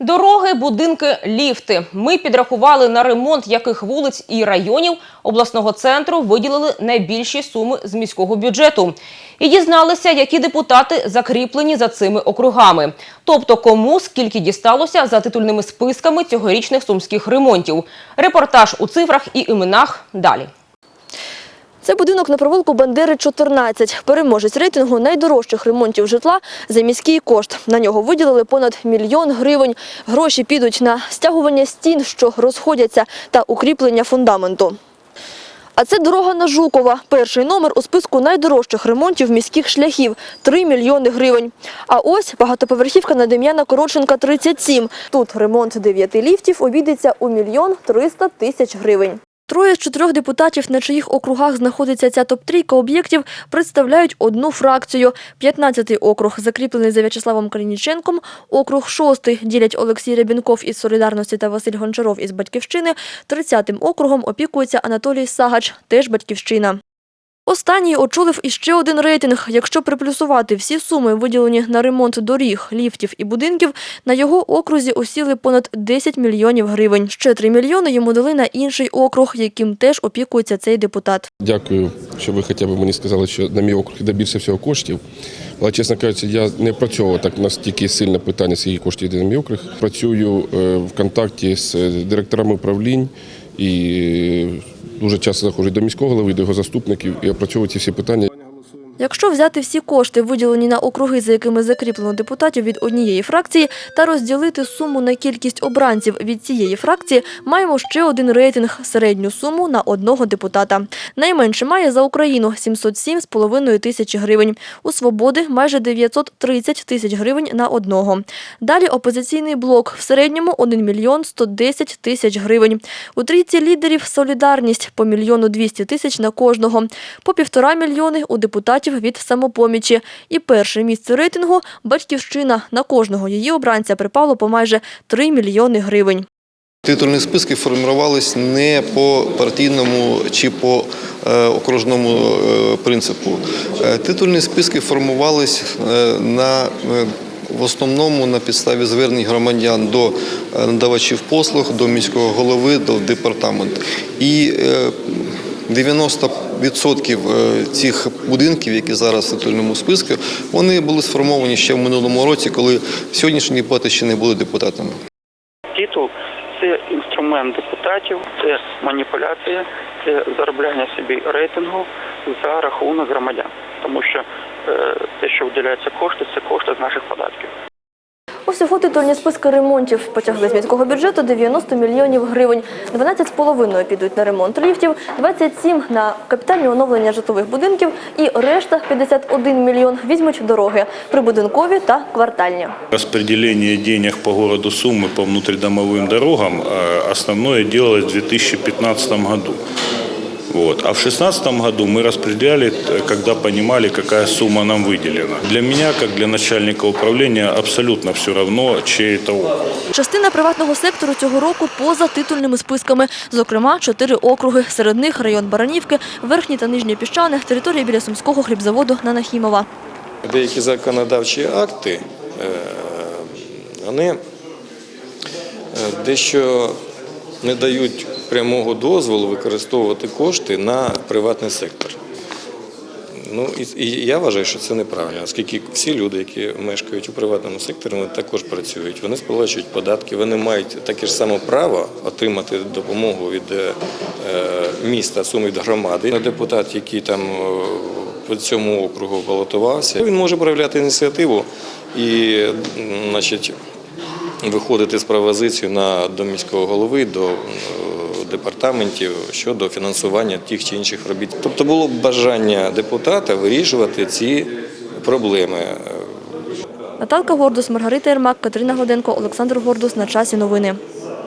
Дороги, будинки, ліфти. Ми підрахували на ремонт яких вулиць і районів обласного центру виділили найбільші суми з міського бюджету. І дізналися, які депутати закріплені за цими округами. Тобто кому скільки дісталося за титульними списками цьогорічних сумських ремонтів. Репортаж у цифрах і іменах далі. Це будинок на провулку Бандери 14. Переможець рейтингу найдорожчих ремонтів житла за міський кошт. На нього виділили понад мільйон гривень. Гроші підуть на стягування стін, що розходяться, та укріплення фундаменту. А це дорога на Жукова. Перший номер у списку найдорожчих ремонтів міських шляхів – 3 мільйони гривень. А ось багатоповерхівка на Дем'яна Коротченка 37. Тут ремонт дев'яти ліфтів обійдеться у мільйон 300 тисяч гривень. Троє з чотирьох депутатів, на чиїх округах знаходиться ця топ-трійка об'єктів, представляють одну фракцію. 15-й округ закріплений за В'ячеславом Калініченком, округ 6-й ділять Олексій Рябінков із «Солідарності» та Василь Гончаров із «Батьківщини», 30-м округом опікується Анатолій Сагач, теж «Батьківщина». Останній очолив іще один рейтинг. Якщо приплюсувати всі суми, виділені на ремонт доріг, ліфтів і будинків, на його окрузі осіли понад 10 мільйонів гривень. Ще 3 мільйони йому дали на інший округ, яким теж опікується цей депутат. Дякую, що ви хоча б мені сказали, що на мій округ йде більше всього коштів. Але, чесно кажучи, я не працював так настільки сильне питання, скільки коштів йде на мій округ. Працюю е, в контакті з е, директорами управлінь і дуже часто заходжу до міського голови, до його заступників і опрацьовую ці всі питання. Якщо взяти всі кошти, виділені на округи, за якими закріплено депутатів від однієї фракції, та розділити суму на кількість обранців від цієї фракції, маємо ще один рейтинг – середню суму на одного депутата. Найменше має за Україну – 707,5 тисячі гривень. У «Свободи» – майже 930 тисяч гривень на одного. Далі опозиційний блок – в середньому 1 мільйон 110 тисяч гривень. У трійці лідерів «Солідарність» – по мільйону 200 тисяч на кожного. По півтора мільйони у депутатів від «Самопомічі». І перше місце рейтингу – «Батьківщина». На кожного її обранця припало по майже 3 мільйони гривень. Титульні списки формувались не по партійному чи по е, окружному е, принципу. Е, Титульні списки формувались на в основному на підставі звернень громадян до надавачів послуг, до міського голови, до департаменту. І 90% е, цих будинків, які зараз в титульному списку, вони були сформовані ще в минулому році, коли сьогоднішні депутати ще не були депутатами. Титул це інструмент депутатів, це маніпуляція, це заробляння собі рейтингу за рахунок громадян. Тому що е, те, що виділяються кошти, це кошти з наших податків. Усього титульні списки ремонтів потягли з міського бюджету 90 мільйонів гривень. 12,5 підуть на ремонт ліфтів, 27 – на капітальне оновлення житлових будинків і решта 51 мільйон візьмуть дороги – прибудинкові та квартальні. Распределение денег по городу Сумы по внутридомовым дорогам э, основное делалось в 2015 году. Вот. А в 2016 году мы распределяли, э, когда понимали, какая сумма нам выделена. Для меня, как для начальника управления, абсолютно все равно, чей это округ. Частина приватного сектору цього року поза титульними списками. Зокрема, чотири округи. Серед них район Баранівки, Верхній та Нижній Піщани, територія біля Сумського хлібзаводу на Нахімова. Деякі законодавчі акти, е, вони е, дещо не дають прямого дозволу використовувати кошти на приватний сектор. Ну, і, і я вважаю, що це неправильно, оскільки всі люди, які мешкають у приватному секторі, вони також працюють, вони сплачують податки, вони мають таке ж саме право отримати допомогу від е, міста, суми від громади. Депутат, який там е, по цьому округу балотувався, він може проявляти ініціативу і, значить, виходити з пропозицією на до міського голови, до е, департаментів щодо фінансування тих чи інших робіт. Тобто було бажання депутата вирішувати ці проблеми. Наталка Гордус, Маргарита Ермак, Катерина Годенко, Олександр Гордус. На часі новини.